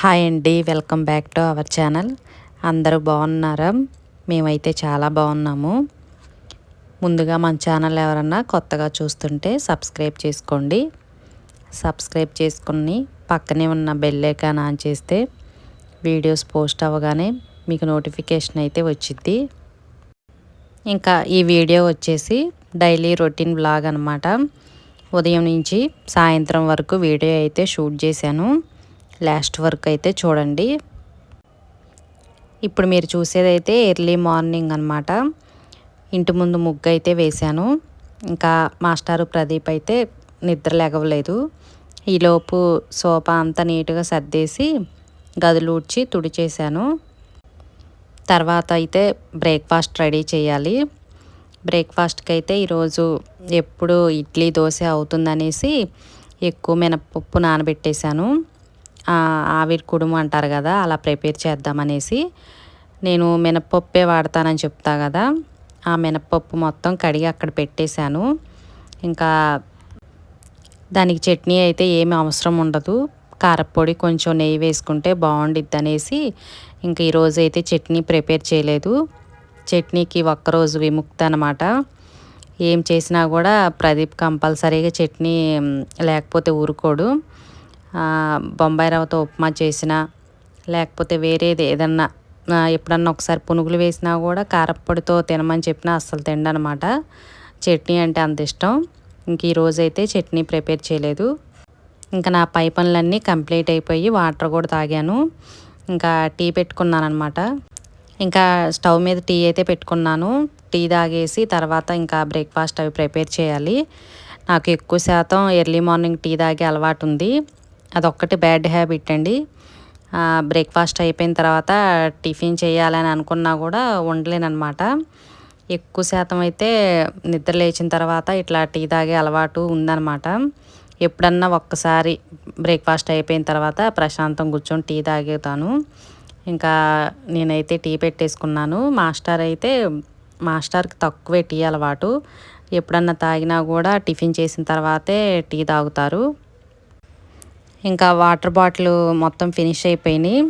Hi అండి welcome back to our channel అందరూ బాగున్నారా? మేమైతే చాలా బాగున్నాము. ముందుగా మన ఛానల్ ఎవరన్నా కొత్తగా చూస్తుంటే సబ్స్క్రైబ్ చేసుకోండి. సబ్స్క్రైబ్ చేసుకుని పక్కనే ఉన్న బెల్లేకాన్ ఆన్ చేస్తే వీడియోస్ పోస్ట్ అవ్వగానే మీకు నోటిఫికేషన్ అయితే వచ్చింది ఇంకా ఈ వీడియో వచ్చేసి డైలీ రొటీన్ బ్లాగ్ అనమాట ఉదయం నుంచి సాయంత్రం వరకు వీడియో అయితే షూట్ చేశాను. లాస్ట్ వరకు అయితే చూడండి. ఇప్పుడు మీరు చూసేదైతే ఎర్లీ మార్నింగ్ అనమాట ఇంటి ముందు ముగ్గు అయితే వేశాను. ఇంకా మాస్టారు ప్రదీప్ అయితే నిద్ర లేగవలేదు ఈలోపు సోఫా అంతా నీట్గా సర్దేసి గదులు ఊడ్చి తుడిచేశాను తర్వాత అయితే బ్రేక్ఫాస్ట్ రెడీ చేయాలి. బ్రేక్ఫాస్ట్కి అయితే ఈరోజు ఎప్పుడు ఇడ్లీ దోశ అవుతుందనేసి ఎక్కువ మినపప్పు నానబెట్టేశాను. ఆవిరి కుడుము అంటారు కదా అలా ప్రిపేర్ చేద్దామనేసి నేను మినప్పప్పే వాడతానని చెప్తా కదా ఆ మినప్పప్పు మొత్తం కడిగి అక్కడ పెట్టేశాను. ఇంకా దానికి చట్నీ అయితే ఏమి అవసరం ఉండదు కారపొడి కొంచెం నెయ్యి వేసుకుంటే బాగుండిద్ది అనేసి ఇంకా ఈరోజు అయితే చట్నీ ప్రిపేర్ చేయలేదు. చట్నీకి ఒక్కరోజు విముక్త అనమాట ఏం చేసినా కూడా ప్రదీప్ కంపల్సరీగా చట్నీ లేకపోతే ఊరుకోడు. బొంబాయి రవ్వతో ఉప్మా చేసిన లేకపోతే వేరేది ఏదన్నా ఎప్పుడన్నా ఒకసారి పునుగులు వేసినా కూడా కారప్పొడితో తినమని చెప్పినా అస్సలు తిండనమాట. చట్నీ అంటే అంత ఇష్టం. ఇంక ఈరోజైతే చట్నీ ప్రిపేర్ చేయలేదు. ఇంకా నా పై పనులన్నీ కంప్లీట్ అయిపోయి వాటర్ కూడా తాగాను. ఇంకా టీ పెట్టుకున్నాను అనమాట ఇంకా స్టవ్ మీద టీ అయితే పెట్టుకున్నాను. టీ తాగేసి తర్వాత ఇంకా బ్రేక్ఫాస్ట్ అవి ప్రిపేర్ చేయాలి. నాకు ఎక్కువ శాతం ఎర్లీ మార్నింగ్ టీ తాగే అలవాటు ఉంది. అదొక్కటి బ్యాడ్ హ్యాబిట్ అండి. బ్రేక్ఫాస్ట్ అయిపోయిన తర్వాత టిఫిన్ చేయాలని అనుకున్నా కూడా ఉండలేనమాట ఎక్కువ శాతం అయితే నిద్ర లేచిన తర్వాత ఇట్లా టీ తాగే అలవాటు ఉందన్నమాట. ఎప్పుడన్నా ఒక్కసారి బ్రేక్ఫాస్ట్ అయిపోయిన తర్వాత ప్రశాంతం కూర్చొని టీ తాగేతాను. ఇంకా నేనైతే టీ పెట్టేసుకున్నాను. మాస్టర్ అయితే మాస్టర్కి తక్కువే టీ అలవాటు. ఎప్పుడన్నా తాగినా కూడా టిఫిన్ చేసిన తర్వాతే టీ తాగుతారు. ఇంకా వాటర్ బాటిల్ మొత్తం ఫినిష్ అయిపోయినాయి.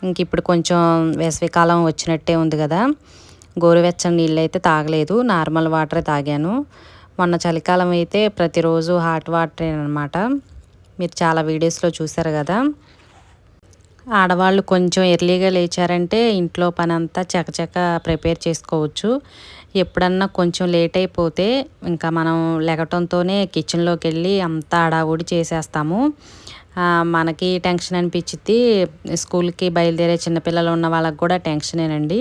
ఇంక ఇప్పుడు కొంచెం వేసవికాలం వచ్చినట్టే ఉంది కదా. గోరువెచ్చని నీళ్ళు అయితే తాగలేదు. నార్మల్ వాటరే తాగాను. మొన్న చలికాలం అయితే ప్రతిరోజు హాట్ వాటరే అనమాట మీరు చాలా వీడియోస్లో చూసారు కదా. ఆడవాళ్ళు కొంచెం ఎర్లీగా లేచారంటే ఇంట్లో పని అంతా చకచక ప్రిపేర్ చేసుకోవచ్చు. ఎప్పుడన్నా కొంచెం లేట్ అయిపోతే ఇంకా మనం లెగటంతోనే కిచెన్లోకి వెళ్ళి అంతా అడావుడి చేసేస్తాము. మనకి టెన్షన్ అనిపించింది స్కూల్కి బయలుదేరే చిన్నపిల్లలు ఉన్న వాళ్ళకి కూడా టెన్షనేనండి.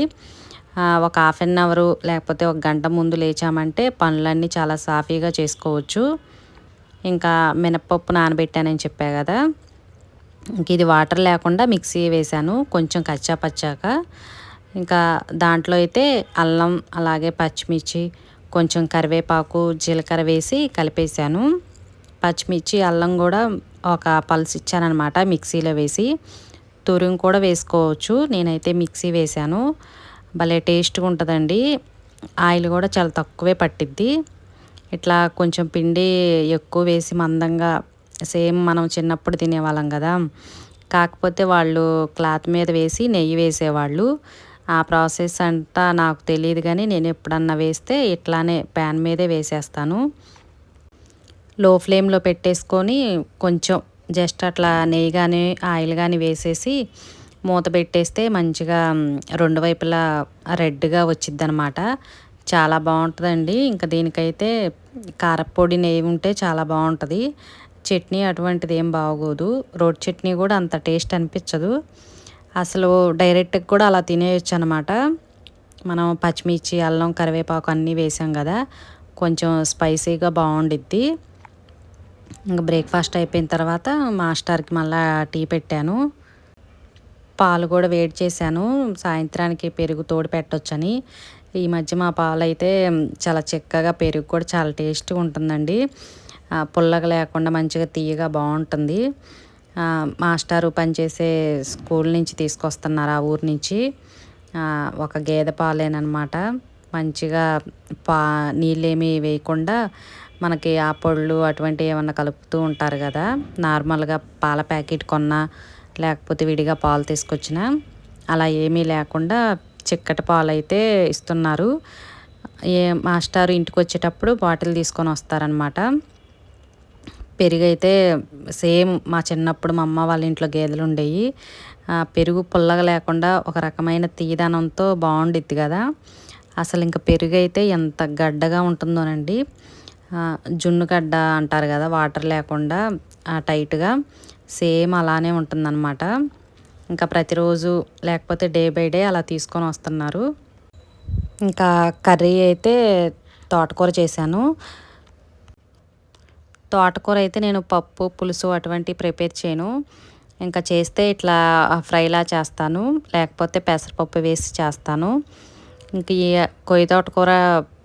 ఒక హాఫ్ అన్ అవరు లేకపోతే ఒక గంట ముందు లేచామంటే పనులన్నీ చాలా సాఫీగా చేసుకోవచ్చు. ఇంకా మినప్పప్పు నానబెట్టానని చెప్పా కదా. ఇంక ఇది వాటర్ లేకుండా మిక్సీ వేశాను. కొంచెం కచ్చా పచ్చాక ఇంకా దాంట్లో అయితే అల్లం అలాగే పచ్చిమిర్చి కొంచెం కరివేపాకు జీలకర్ర వేసి కలిపేశాను. పచ్చిమిర్చి అల్లం కూడా ఒక పల్స్ ఇచ్చానమాట మిక్సీలో వేసి. తురుము కూడా వేసుకోవచ్చు. నేనైతే మిక్సీ వేశాను. భలే టేస్ట్గా ఉంటుందండి. ఆయిల్ కూడా చాలా తక్కువే పట్టిద్ది. ఇట్లా కొంచెం పిండి ఎక్కువ వేసి మందంగా సేమ్ మనం చిన్నప్పుడు తినేవాళ్ళం కదా. కాకపోతే వాళ్ళు క్లాత్ మీద వేసి నెయ్యి వేసేవాళ్ళు. ఆ ప్రాసెస్ అంతా నాకు తెలియదు కానీ నేను ఎప్పుడన్నా వేస్తే ఇట్లానే ప్యాన్ మీదే వేసేస్తాను. లో ఫ్లేమ్లో పెట్టేసుకొని కొంచెం జస్ట్ అట్లా నెయ్యి కానీ ఆయిల్ కానీ వేసేసి మూత పెట్టేస్తే మంచిగా రెండు వైపులా రెడ్గా వచ్చిద్ది అనమాట చాలా బాగుంటుందండి ఇంకా దీనికైతే కారపొడి నెయ్యి ఉంటే చాలా బాగుంటుంది చట్నీ అటువంటిది ఏం బాగోదు. రోడ్ చట్నీ కూడా అంత టేస్ట్ అనిపించదు. అసలు డైరెక్ట్గా కూడా అలా తినేయచ్చు అనమాట మనం పచ్చిమిర్చి అల్లం కరివేపాకు అన్నీ వేసాం కదా కొంచెం స్పైసీగా బాగుండిద్ది ఇంకా బ్రేక్ఫాస్ట్ అయిపోయిన తర్వాత మాస్టర్కి మళ్ళీ టీ పెట్టాను. పాలు కూడా వేడి చేశాను. సాయంత్రానికి పెరుగు తోడు పెట్టొచ్చని. ఈ మధ్య మా పాలు అయితే చాలా చిక్కగా పెరుగు కూడా చాలా టేస్ట్గా ఉంటుందండి. పుల్లగా లేకుండా మంచిగా తీయగా బాగుంటుంది. మాస్టారు పనిచేసే స్కూల్ నుంచి తీసుకొస్తున్నారు ఆ ఊరు నుంచి. ఒక గేదె పాలేనమాట మంచిగా పా నీళ్ళేమీ వేయకుండా మనకి ఆ పొళ్ళు అటువంటివి ఏమన్నా కలుపుతూ ఉంటారు కదా నార్మల్గా పాల ప్యాకెట్ కొన్నా లేకపోతే విడిగా పాలు తీసుకొచ్చిన అలా ఏమీ లేకుండా చిక్కటి పాలు అయితే ఇస్తున్నారు. ఏ మాస్టారు ఇంటికి వచ్చేటప్పుడు బాటిల్ తీసుకొని వస్తారనమాట పెరుగు అయితే సేమ్ మా చిన్నప్పుడు మా అమ్మ వాళ్ళ ఇంట్లో గేదెలు ఉండేవి పెరుగు పుల్లగా లేకుండా ఒక రకమైన తీదనంతో బాగుండిద్ది కదా. అసలు ఇంకా పెరుగు అయితే ఎంత గడ్డగా ఉంటుందోనండి. జున్నుగడ్డ అంటారు కదా వాటర్ లేకుండా టైట్గా. సేమ్ అలానే ఉంటుందన్నమాట. ఇంకా ప్రతిరోజు లేకపోతే డే బై డే అలా తీసుకొని వస్తున్నారు. ఇంకా కర్రీ అయితే తోటకూర చేశాను. తోటకూర అయితే నేను పప్పు పులుసు అటువంటి ప్రిపేర్ చేయను. ఇంకా చేస్తే ఇట్లా ఫ్రైలా చేస్తాను. లేకపోతే పెసరపప్పు వేసి చేస్తాను. ఇంక కొయ్య తోటకూర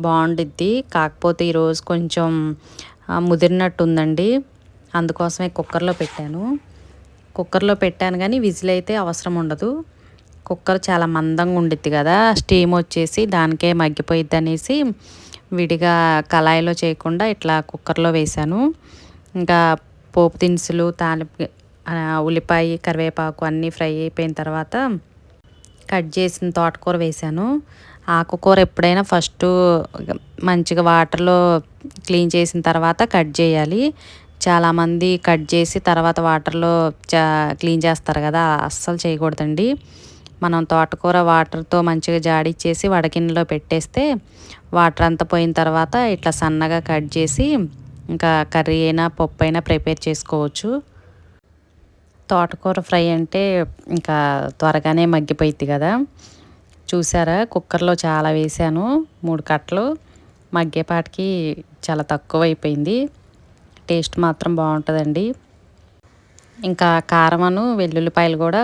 బాగుండిద్ది. కాకపోతే ఈరోజు కొంచెం ముదిరినట్టు ఉందండి అందుకోసమే కుక్కర్లో పెట్టాను. కుక్కర్లో పెట్టాను కానీ విజిల్ అయితే అవసరం ఉండదు. కుక్కర్ చాలా మందంగా ఉండిద్ది కదా. స్టీమ్ వచ్చేసి దానికే మగ్గిపోయిద్ది అనేసి విడిగా కళాయిలో చేయకుండా ఇట్లా కుక్కర్లో వేశాను. ఇంకా పోపు దినుసులు తాలింపు ఉల్లిపాయ కరివేపాకు అన్నీ ఫ్రై అయిపోయిన తర్వాత కట్ చేసిన తోటకూర వేశాను. ఆకుకూర ఎప్పుడైనా ఫస్ట్ మంచిగా వాటర్లో క్లీన్ చేసిన తర్వాత కట్ చేయాలి. చాలామంది కట్ చేసి తర్వాత వాటర్లో చా క్లీన్ చేస్తారు కదా అస్సలు చేయకూడదండి. మనం తోటకూర వాటర్తో మంచిగా జాడిచ్చేసి వడకిన్నెలో పెట్టేస్తే వాటర్ అంతా పోయిన తర్వాత ఇట్లా సన్నగా కట్ చేసి ఇంకా కర్రీ అయినా పప్పు అయినా ప్రిపేర్ చేసుకోవచ్చు. తోటకూర ఫ్రై అంటే ఇంకా త్వరగానే మగ్గిపోయిద్ది కదా. చూసారా? కుక్కర్లో చాలా వేసాను మూడు కట్టలు. మగ్గేపాటికి చాలా తక్కువ అయిపోయింది టేస్ట్ మాత్రం బాగుంటుందండి. ఇంకా కారమను వెల్లుల్లిపాయలు కూడా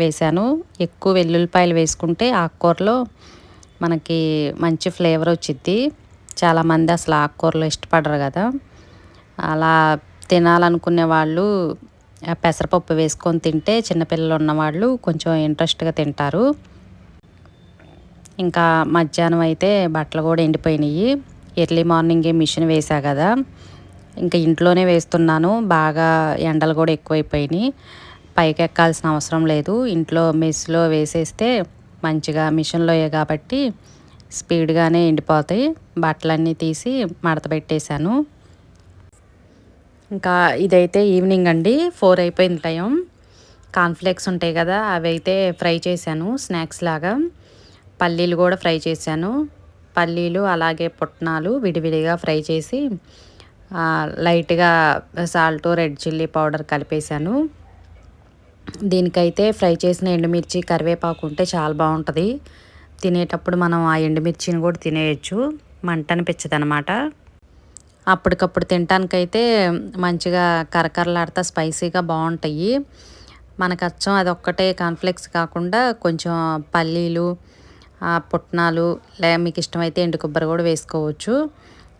వేశాను. ఎక్కువ వెల్లుల్లిపాయలు వేసుకుంటే ఆకుకూరలో మనకి మంచి ఫ్లేవర్ వచ్చిద్ది. చాలామంది అసలు ఆకుకూరలు ఇష్టపడరు కదా. అలా తినాలనుకునే వాళ్ళు పెసరపప్పు వేసుకొని తింటే చిన్నపిల్లలు ఉన్నవాళ్ళు కొంచెం ఇంట్రెస్ట్గా తింటారు. ఇంకా మధ్యాహ్నం అయితే బట్టలు కూడా ఎండిపోయినాయి. ఎర్లీ మార్నింగే మిషన్ వేసా కదా. ఇంకా ఇంట్లోనే వేస్తున్నాను. బాగా ఎండలు కూడా ఎక్కువైపోయినాయి. పైకి ఎక్కాల్సిన అవసరం లేదు. ఇంట్లో మెస్లో వేసేస్తే మంచిగా మిషన్లో కాబట్టి స్పీడ్గానే ఎండిపోతాయి. బట్టలన్నీ తీసి మడత పెట్టేశాను. ఇంకా ఇదైతే ఈవినింగ్ అండి. ఫోర్ అయిపోయింది టైం. కాన్ఫ్లెక్స్ ఉంటాయి కదా అవి అయితే ఫ్రై చేశాను. స్నాక్స్ లాగా. పల్లీలు కూడా ఫ్రై చేశాను. పల్లీలు అలాగే పుట్నాలు విడివిడిగా ఫ్రై చేసి లైట్గా సాల్ట్ రెడ్ చిల్లీ పౌడర్ కలిపేశాను. దీనికైతే ఫ్రై చేసిన ఎండుమిర్చి కరివేపాకు ఉంటే చాలా బాగుంటుంది. తినేటప్పుడు మనం ఆ ఎండుమిర్చిని కూడా తినేయచ్చు. మంట అనిపించదనమాట అప్పటికప్పుడు తినటానికైతే మంచిగా కరకరలాడుతా స్పైసీగా బాగుంటాయి. మనకు అచ్చం అది ఒక్కటే కాన్ఫ్లెక్స్ కాకుండా కొంచెం పల్లీలు పుట్నాలు లే మీకు ఇష్టమైతే ఎండు కొబ్బరి కూడా వేసుకోవచ్చు.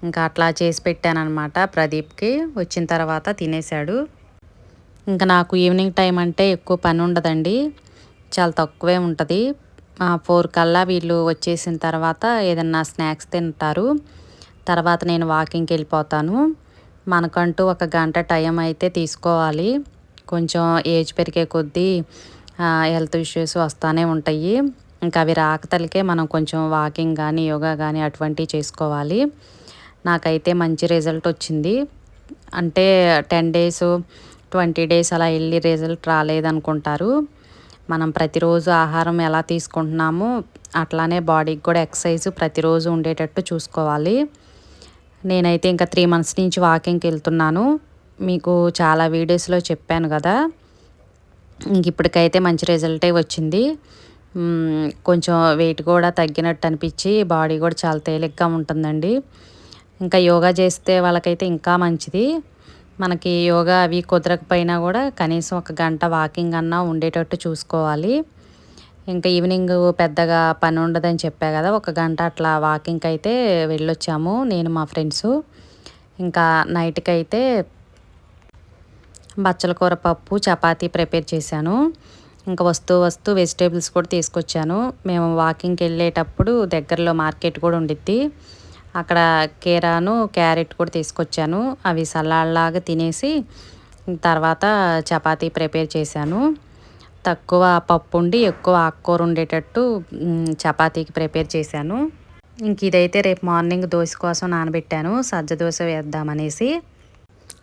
ఇంకా అట్లా చేసి పెట్టానమాట ప్రదీప్కి. వచ్చిన తర్వాత తినేశాడు. ఇంకా నాకు ఈవినింగ్ టైం అంటే ఎక్కువ పని ఉండదండి. చాలా తక్కువే ఉంటుంది. ఫోర్ కల్లా వీళ్ళు వచ్చేసిన తర్వాత ఏదన్నా స్నాక్స్ తింటారు. తర్వాత నేను వాకింగ్కి వెళ్ళిపోతాను. మనకంటూ ఒక గంట టైం అయితే తీసుకోవాలి. కొంచెం ఏజ్ పెరిగే కొద్దీ హెల్త్ ఇష్యూస్ వస్తూనే ఉంటాయి. ఇంకా అవి రాకతలికే మనం కొంచెం వాకింగ్ కానీ యోగా కానీ అటువంటివి చేసుకోవాలి. నాకైతే మంచి రిజల్ట్ వచ్చింది. అంటే టెన్ డేస్ ట్వంటీ డేస్ అలా వెళ్ళి రిజల్ట్ రాలేదనుకుంటారు. మనం ప్రతిరోజు ఆహారం ఎలా తీసుకుంటున్నామో అట్లానే బాడీకి కూడా ఎక్సర్సైజ్ ప్రతిరోజు ఉండేటట్టు చూసుకోవాలి. నేనైతే ఇంకా త్రీ మంత్స్ నుంచి వాకింగ్కి వెళ్తున్నాను. మీకు చాలా వీడియోస్లో చెప్పాను కదా. ఇంక ఇప్పటికైతే మంచి రిజల్టే వచ్చింది. కొంచెం వెయిట్ కూడా తగ్గినట్టు అనిపించి బాడీ కూడా చాలా తేలిగ్గా ఉంటుందండి. ఇంకా యోగా చేస్తే వాళ్ళకైతే ఇంకా మంచిది. మనకి యోగా అవి కుదరకపోయినా కూడా కనీసం ఒక గంట వాకింగ్ అన్నా ఉండేటట్టు చూసుకోవాలి. ఇంకా ఈవినింగ్ పెద్దగా పని ఉండదని చెప్పా కదా ఒక గంట అట్లా వాకింగ్కి అయితే వెళ్ళొచ్చాము నేను మా ఫ్రెండ్స్ ఇంకా నైట్కి అయితే బచ్చల కూర పప్పు చపాతీ ప్రిపేర్ చేశాను. ఇంకా వస్తూ వస్తూ వెజిటేబుల్స్ కూడా తీసుకొచ్చాను. మేము వాకింగ్కి వెళ్ళేటప్పుడు దగ్గరలో మార్కెట్ కూడా ఉండిద్ది. అక్కడ కీరాను క్యారెట్ కూడా తీసుకొచ్చాను. అవి సలాడ్లాగా తినేసి తర్వాత చపాతీ ప్రిపేర్ చేశాను. తక్కువ పప్పు ఉండి ఎక్కువ ఆకుకూర ఉండేటట్టు చపాతీకి ప్రిపేర్ చేశాను. ఇంక ఇదైతే రేపు మార్నింగ్ దోశ కోసం నానబెట్టాను. సజ్జ దోశ వేద్దామనేసి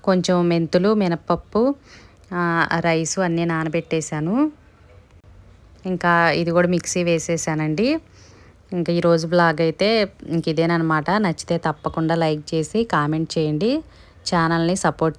కొంచెం మెంతులు మినప్పప్పు రైసు అన్నీ నానబెట్టేశాను. ఇంకా ఇది కూడా మిక్సీ వేసేసానండి. ఇంకా ఈరోజు బ్లాగ్ అయితే ఇంక ఇదేనమాట నచ్చితే తప్పకుండా లైక్ చేసి కామెంట్ చేయండి. ఛానల్ని సపోర్ట్